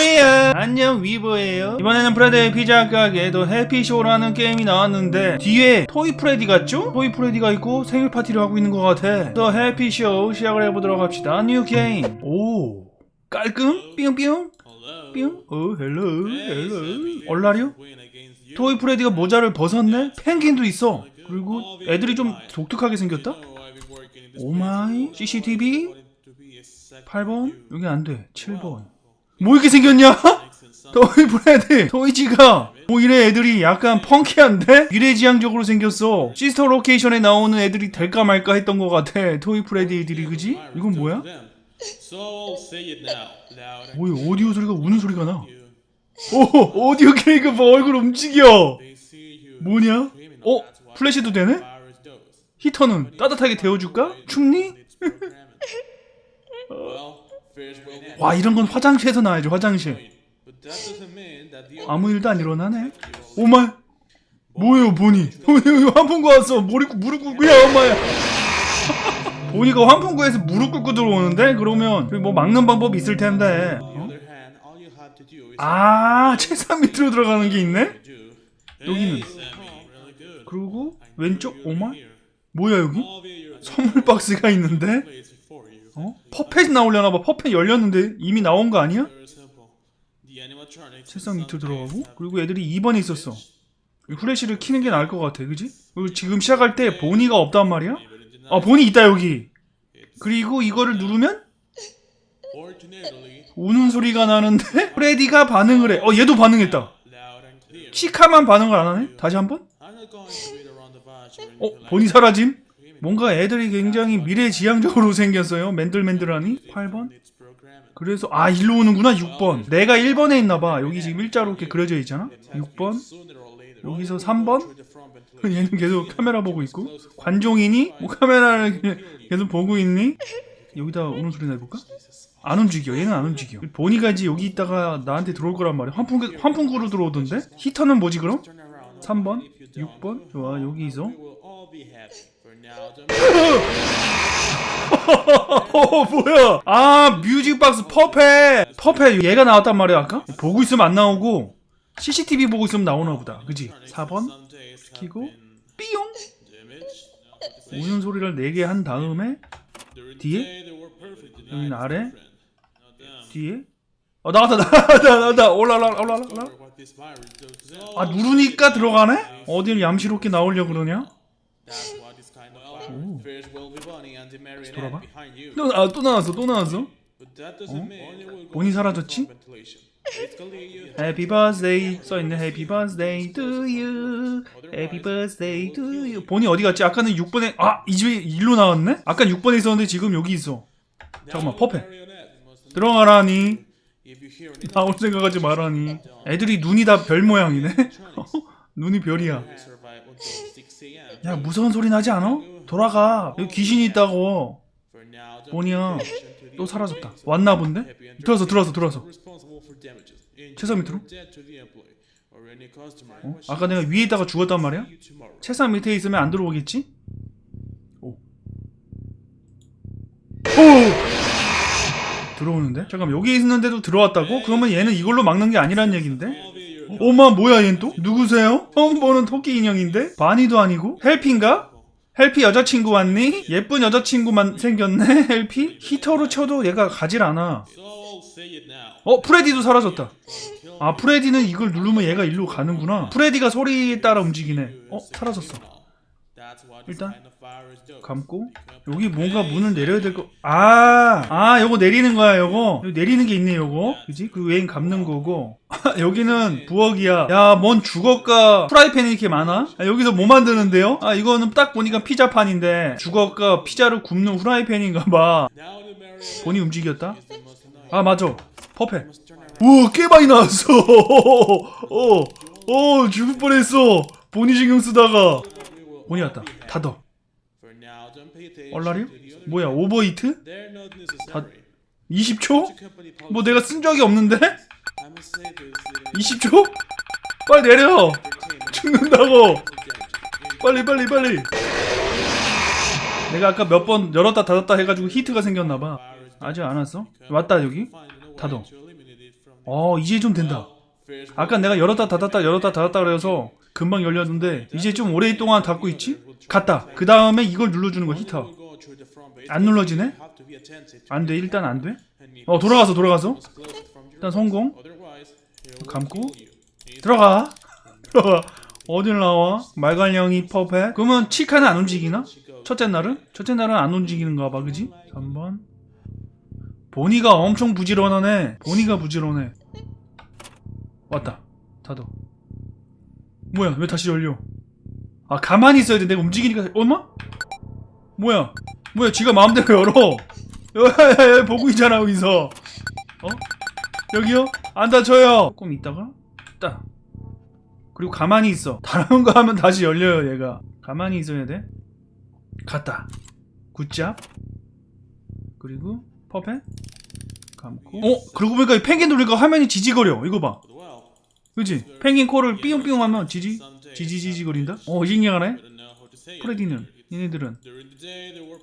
뭐야 안녕 위버예요. 이번에는 프레드의 피자 가게 더 해피쇼라는 게임이 나왔는데 뒤에 토이 프레디 같죠? 토이 프레디가 있고 생일 파티를 하고 있는 것 같아. 더 해피쇼 시작을 해보도록 합시다. 뉴 게임 오 깔끔? 삐용삐용? 삐용? 어 헬로 헬로 얼라리오? 토이 프레디가 모자를 벗었네? 펭귄도 있어. 그리고 애들이 좀 독특하게 생겼다? 오마이. CCTV 8번? 여기 안돼. 7번 뭐 이렇게 생겼냐? 토이 브레드 토이지가 뭐 이래 애들이 약간 펑키한데? 미래지향적으로 생겼어 시스터 로케이션에 나오는 애들이 될까 말까 했던 것 같아 토이 프레드 애들이 그지? 이건 뭐야? 뭐야 오디오 소리가 우는 소리가 나 오! 오디오 케이크 봐 얼굴 움직여 뭐냐? 어? 플래시도 되네? 히터는 따뜻하게 데워줄까? 춥니? 와 이런 건 화장실에서 나와야지 화장실. 아무 일도 안 일어나네. 오마 뭐예요 보니? 환풍구 왔어? 무릎 무릎 꿇고. 야 엄마야 보니가 환풍구에서 무릎 꿇고 들어오는데? 그러면 여기 뭐 막는 방법이 있을 텐데. 어? 아 책상 밑으로 들어가는 게 있네? 여기는. 그리고 왼쪽 오마 뭐야 여기? 선물 박스가 있는데 어? 퍼펫 나오려나 봐 퍼펫 열렸는데 이미 나온 거 아니야? 책상 밑으로 들어가고 그리고 애들이 2번에 있었어 이 후레쉬를 키는 게 나을 것 같아 그지? 그리고 지금 시작할 때 보니가 없단 말이야? 아 보니 있다 여기 그리고 이거를 누르면 우는 소리가 나는데 프레디가 반응을 해 어 얘도 반응했다 치카만 반응을 안 하네? 다시 한번? 어? 보니 사라짐? 뭔가 애들이 굉장히 미래지향적으로 생겼어요 맨들맨들하니 8번? 그래서 아 일로 오는구나 6번 내가 1번에 있나봐 여기 지금 일자로 이렇게 그려져 있잖아 6번 여기서 3번 얘는 계속 카메라 보고 있고 관종이니? 뭐 카메라를 계속 보고 있니? 여기다 우는 소리 내볼까? 안 움직여 얘는 안 움직여 보니가 이제 여기 있다가 나한테 들어올 거란 말이야 환풍, 환풍구로 들어오던데? 히터는 뭐지 그럼? 3번? 6번? 좋아 여기서 어 뭐야? 아 뮤직박스 퍼펫 퍼펫 얘가 나왔단 말이야 아까? 보고 있으면 안 나오고 CCTV 보고 있으면 나오나 보다. 그지? 4번? 키고 삐용! 우는 소리를 4개 한 다음에 뒤에? 여기 아래? 뒤에? 어 나왔다 나왔다 나왔다. 올라라 올라라 올라. 아 누르니까 들어가네? 어딜 얌시롭게 나오려 그러냐 오. 돌아봐. 또, 아, 또 나왔어, 또 나왔어. 어? 본이 사라졌지? Happy birthday. 써있네. Happy birthday to you. Happy birthday to you. 본이 어디 갔지? 아까는 6번에 아! 이 집에 일로 나왔네? 아까 6번에 있었는데 지금 여기 있어. 잠깐만 퍼펙 들어가라니. 나올 생각하지 말라니. 애들이 눈이 다 별 모양이네. 눈이 별이야 야 무서운 소리 나지 않아? 돌아가 여기 귀신이 있다고 뭐냐 또 사라졌다 왔나 본데? 들어서 들어서 들어서 책상 밑으로? 어? 아까 내가 위에 있다가 죽었단 말이야? 책상 밑에 있으면 안 들어오겠지? 오. 오! 들어오는데? 잠깐 여기 있는데도 들어왔다고? 그러면 얘는 이걸로 막는 게 아니란 얘긴데? 오마 뭐야 얘는 또? 누구세요? 처음 보는 토끼 인형인데? 바니도 아니고? 헬피인가? 헬피 여자친구 왔니? 예쁜 여자친구만 생겼네 헬피? 히터로 쳐도 얘가 가질 않아 어 프레디도 사라졌다 아 프레디는 이걸 누르면 얘가 일로 가는구나 프레디가 소리에 따라 움직이네 어 사라졌어 일단 감고 여기 뭔가 문을 내려야 될 거. 아, 아, 요거 내리는 거야, 요거. 여기 내리는 게 있네, 요거. 그지? 그 외엔 감는 거고. 여기는 부엌이야. 야, 뭔 주걱과 프라이팬이 이렇게 많아? 아, 여기서 뭐 만드는데요? 아, 이거는 딱 보니까 피자판인데 주걱과 피자를 굽는 프라이팬인가 봐. 본이 움직였다? 아, 맞아. 퍼펙. 우와, 꽤 많이 나왔어. 어, 어, 죽을 뻔했어. 본이 신경 쓰다가. 본이 왔다. 닫어. 얼라리요? 뭐야 오버히트? 다 20초? 뭐 내가 쓴 적이 없는데? 20초? 빨리 내려! 죽는다고! 빨리 빨리 빨리! 내가 아까 몇 번 열었다 닫았다 해가지고 히트가 생겼나봐 아직 안 왔어? 왔다 여기? 닫어 어 이제 좀 된다 아까 내가 열었다 닫았다 열었다 닫았다 그래서 금방 열렸는데 이제 좀 오랫동안 닫고 있지? 갔다. 그 다음에 이걸 눌러주는 거야 히터. 안 눌러지네? 안 돼. 일단 안 돼? 어 돌아가서 돌아가서. 일단 성공. 감고. 들어가. 들어가. 어딜 나와? 말괄령이 퍼펙. 그러면 치카는 안 움직이나? 첫째 날은? 첫째 날은 안 움직이는가 봐 그지? 3번. 보니가 엄청 부지런하네. 보니가 부지런해. 왔다. 닫아 뭐야 왜 다시 열려? 아 가만히 있어야 돼. 내가 움직이니까. 엄마? 뭐야? 뭐야 지가 마음대로 열어. 야야야 보고 있잖아 여기서. 어? 여기요? 안 닫혀요. 조금 있다가? 딱. 그리고 가만히 있어. 다른 거 하면 다시 열려요 얘가. 가만히 있어야 돼. 갔다. 굿잡. 그리고 퍼펙 감고. 어? 그러고 보니까 이 펭귄 돌리니까 화면이 지지거려. 이거 봐 그지? 펭귄 코를 삐용삐용 하면 지지? 지지지지 거린다? 어 신기하네? 프레디는 얘네들은.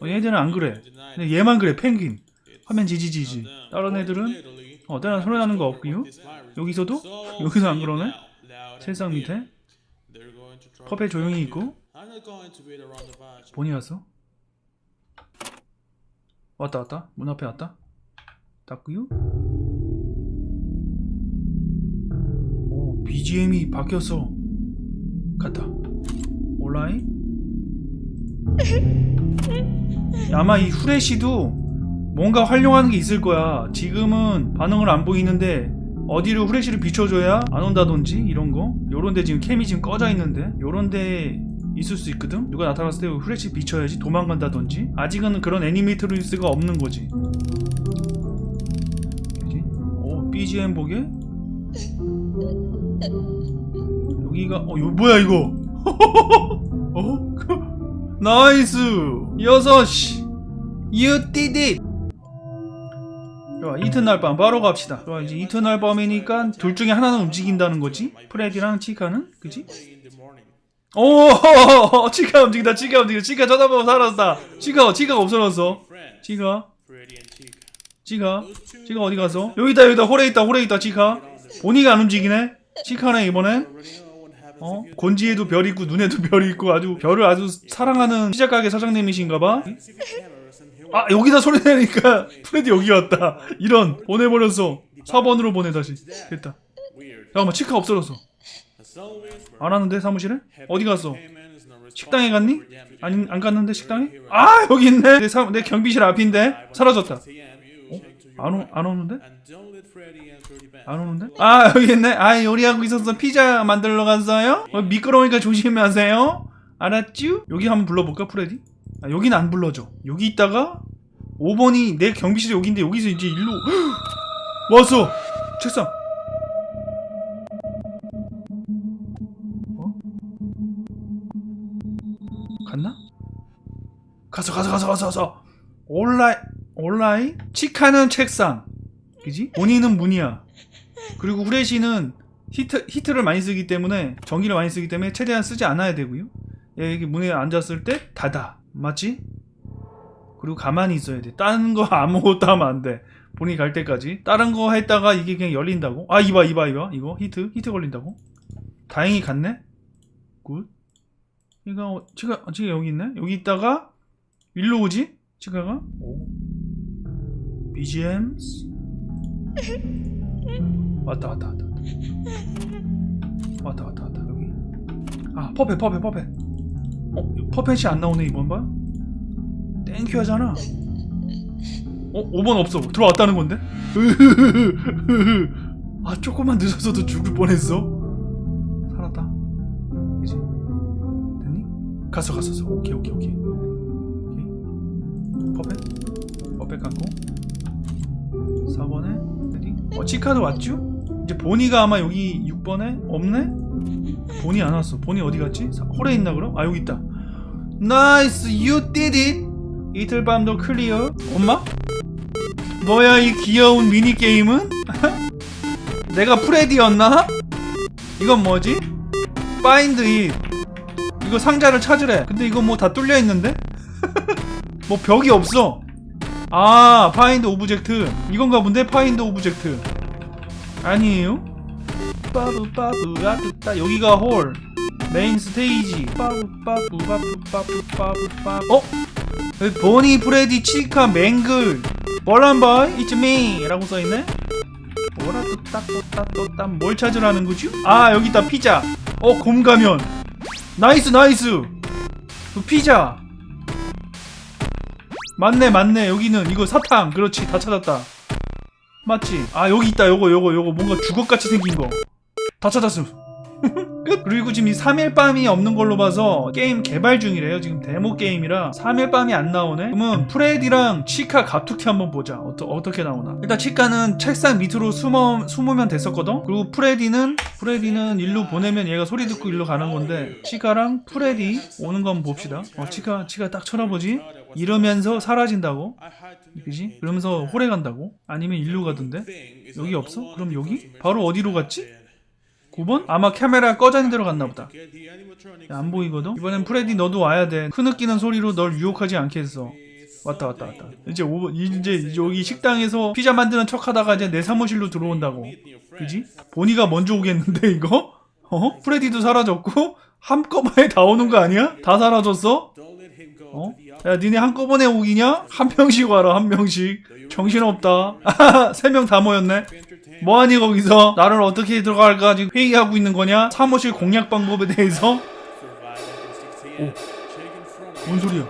어, 얘네들은 안 그래. 근데 얘만 그래 펭귄. 화면 지지지지. 다른 애들은? 어 다른 소리 나는 거 없고요? 여기서도? 여기서 안 그러네? 책상 밑에? 퍼펙 조용히 있고? 본이 왔어 왔다 왔다? 문 앞에 왔다? 닫고요 BGM이 바뀌었어 갔다. 온라인? 아마 이 후레쉬도 뭔가 활용하는 게 있을 거야. 지금은 반응을 안 보이는데 어디로 후레쉬를 비춰줘야 안 온다든지 이런 거? 요런데 지금 캠이 지금 꺼져 있는데? 요런데 있을 수 있거든? 누가 나타났을 때 후레쉬 비춰야지 도망간다든지? 아직은 그런 애니메이트리스가 없는 거지. 그지? 어 BGM 보게 여기가 어 요, 뭐야 이거? 어? 나이스! 여섯 시 it 좋아 이튿날 밤 바로 갑시다. 좋아 이제 이튿날 밤이니까 둘 중에 하나는 움직인다는 거지? 프레디랑 치카는? 그지? 오 치카 움직인다 치카 움직인다. 치카 쳐다보고 살았다. 치카 치카가 없어졌어. 치카. 치카. 치카 어디 갔어? 여기다 여기다. 홀에 있다 홀에 있다 치카. 보니가 안 움직이네 치카네 이번엔 어? 곤지에도 별 있고 눈에도 별이 있고 아주 별을 아주 사랑하는 피자 가게 사장님이신가봐 아 여기다 소리 내니까 프레디 여기 왔다 이런 보내버렸어 4번으로 보내 다시 됐다 잠깐만 치카 없어졌어 안 왔는데 사무실에? 어디 갔어? 식당에 갔니? 아니 안 갔는데 식당에? 아 여기 있네 내, 사, 내 경비실 앞인데 사라졌다 어? 안, 오, 안 오는데? 안 오는데? 아 여기 있네 아 요리하고 있었어 피자 만들러 갔어요? 어, 미끄러우니까 조심하세요 알았쥬? 여기 한번 불러볼까 프레디? 아, 여기는 안 불러줘 여기 있다가 5번이 내 경비실이 여기인데 여기서 이제 일로 왔어 책상 어? 갔나? 가서 가서 가서 가서 가서 온라인 온라인? 치카는 책상. 그지? 본인은 문이야. 그리고 후레쉬는 히트, 히트를 많이 쓰기 때문에 전기를 많이 쓰기 때문에 최대한 쓰지 않아야 되고요. 여기 문에 앉았을 때 닫아. 맞지? 그리고 가만히 있어야 돼. 다른 거 아무것도 하면 안 돼. 본인이 갈 때까지. 다른 거 했다가 이게 그냥 열린다고? 아 이봐 이봐 이봐. 이거 히트 히트 걸린다고? 다행히 갔네? 굿. 이거 지가 지가 여기 있네? 여기 있다가 일로 오지? 지가가? 오 BGMs 왔다 왔다 왔다. 왔다 왔다 왔다. 여기. 아 퍼펫 퍼펫 퍼펫 어 퍼펫이 안 나오네 이번 번? 땡큐 하잖아. 어 5번 없어. 들어왔다는 건데? 아 조금만 늦었어도 죽을 뻔했어. 살았다. 그지 됐니? 갔어 갔어. 오케이 오케이 오케이 4번에 레디 어 치카도 왔죠? 이제 보니가 아마 여기 6번에 없네? 보니 안 왔어 보니 어디 갔지? 사- 홀에 있나 그럼? 아 여기 있다 나이스 you did it 이틀 밤도 클리어 엄마? 뭐야 이 귀여운 미니게임은? 내가 프레디였나? 이건 뭐지? 파인드 잇 이거 상자를 찾으래 근데 이거 뭐 다 뚫려 있는데? 뭐 벽이 없어 아 파인드 오브젝트 이건가 본데? 파인드 오브젝트 아니에요? 빠부 빠부 아뚜따. 여기가 홀 메인 스테이지 빠부 빠부 빠부 빠부 빠부 빠부 어? 보니 프레디 치카 맹글. 볼란바이 it's 라고 써있네. 뭐라 또따 또따 또따. 뭘 찾으라는 거지? 아 여기 있다 피자. 어 곰가면. 나이스 나이스. 그 피자 맞네 맞네. 여기는 이거 사탕. 그렇지 다 찾았다. 맞지? 아 여기 있다. 요거 요거 요거. 뭔가 주걱같이 생긴 거. 다 찾았음. 끝. 그리고 지금 이 3일 밤이 없는 걸로 봐서 게임 개발 중이래요. 지금 데모 게임이라 3일 밤이 안 나오네. 그러면 프레디랑 치카 갑툭튀 한번 보자. 어떠, 어떻게 나오나. 일단 치카는 책상 밑으로 숨어, 숨으면 됐었거든. 그리고 프레디는 프레디는 일로 보내면 얘가 소리 듣고 일로 가는 건데 치카랑 프레디 오는 거 한번 봅시다. 어 치카 치카 딱 쳐다보지 이러면서 사라진다고 그지? 그러면서 홀에 간다고? 아니면 일로 가던데? 여기 없어? 그럼 여기? 바로 어디로 갔지? 9번? 아마 카메라 꺼져 있는 데로 갔나 보다. 야, 안 보이거든? 이번엔 프레디 너도 와야 돼. 흐느끼는 소리로 널 유혹하지 않게 했어. 왔다 왔다 왔다. 이제 오, 이제 여기 식당에서 피자 만드는 척 하다가 이제 내 사무실로 들어온다고. 그지? 보니가 먼저 오겠는데 이거? 어? 프레디도 사라졌고 한꺼번에 다 오는 거 아니야? 다 사라졌어? 어? 야 니네 한꺼번에 오기냐? 한 명씩 와라 한 명씩. 정신없다. 세 명 다 모였네. 뭐하니 거기서? 나를 어떻게 들어갈까? 지금 회의하고 있는 거냐? 사무실 공략 방법에 대해서? 뭔 소리야?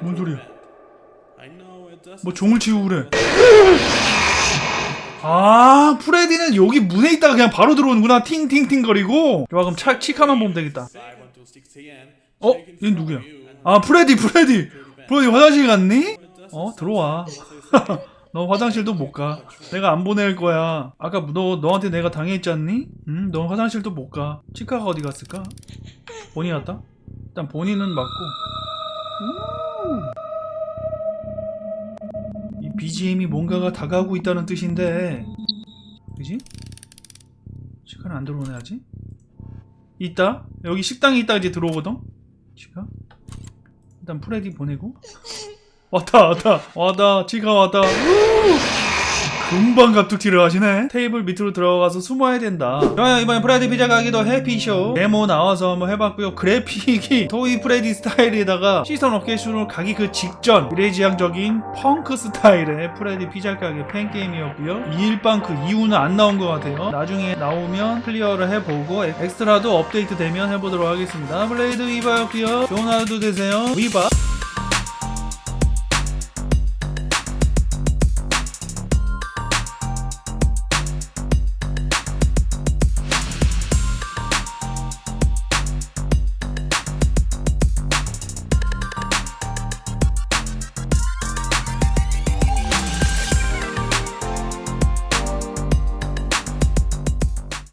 뭔 소리야? 뭐 종을 치우고 그래. 아 프레디는 여기 문에 있다가 그냥 바로 들어오는구나. 팅팅팅 거리고. 좋아 그럼 차, 치카만 보면 되겠다 어? 얘 누구야? 아 프레디 프레디 프레디 화장실 갔니? 어 들어와 너 화장실도 못 가. 내가 안 보낼 거야. 아까 너 너한테 내가 당했지 않니? 응, 너 화장실도 못 가. 치카가 어디 갔을까? 본이 갔다? 일단 본이는 맞고. 우! 이 BGM이 뭔가가 다가오고 있다는 뜻인데, 그지? 치카는 안 들어오네 아직. 있다. 여기 식당에 있다 이제 들어오거든. 치카. 일단 프레디 보내고. 왔다 왔다 왔다 치가 왔다 우! 금방 갑툭튀를 하시네. 테이블 밑으로 들어가서 숨어야 된다. 좋아요 이번엔 프레디 피자 가기도 해피쇼. 데모 나와서 한번 해봤고요. 그래픽이 토이 프레디 스타일에다가 시선 어케이션으로 가기 그 직전 미래지향적인 펑크 스타일의 프레디 피자 가게 팬게임이었고요. 2일방 그 이후는 안 나온 것 같아요. 나중에 나오면 클리어를 해보고 엑스트라도 업데이트 되면 해보도록 하겠습니다. 블레이드 위바였고요. 좋은 하루도 되세요. 위바